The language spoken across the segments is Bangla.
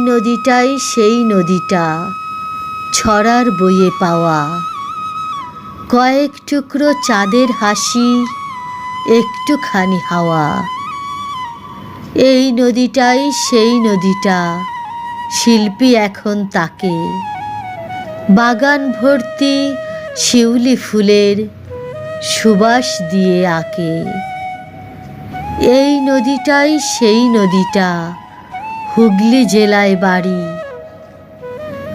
নদীটাই সেই নদীটা, ছড়ার বইয়ে পাওয়া। কয়েক টুকরো চাঁদের হাসি একটুখানি হাওয়া। এই নদীটাই সেই নদীটা, শিল্পী এখন তাকে। বাগান ভর্তি শিউলি ফুলের সুবাস দিয়ে আঁকে। এই নদীটাই সেই নদীটা। হুগলি জেলায় বাড়ি।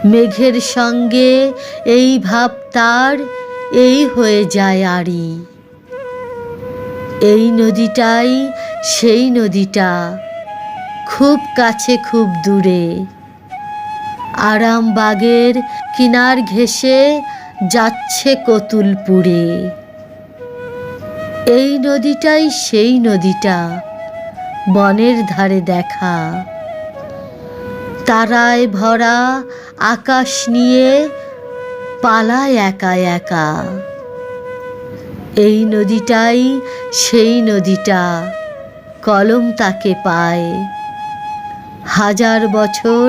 মেঘের সঙ্গে এই ভাব তার, এই হয়ে যায় আড়ি। এই নদীটাই সেই নদীটা, খুব কাছে খুব দূরে। আরামবাগের কিনার ঘেঁষে যাচ্ছে কতুলপুরে। এই নদীটাই সেই নদীটা, বনের ধারে দেখা। তারায় ভরা আকাশ নিয়ে পালায় একা একা। এই নদীটাই সেই নদীটা, কলম তাকে পায়। হাজার বছর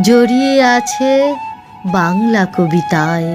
জড়িয়ে আছে বাংলা কবিতায়।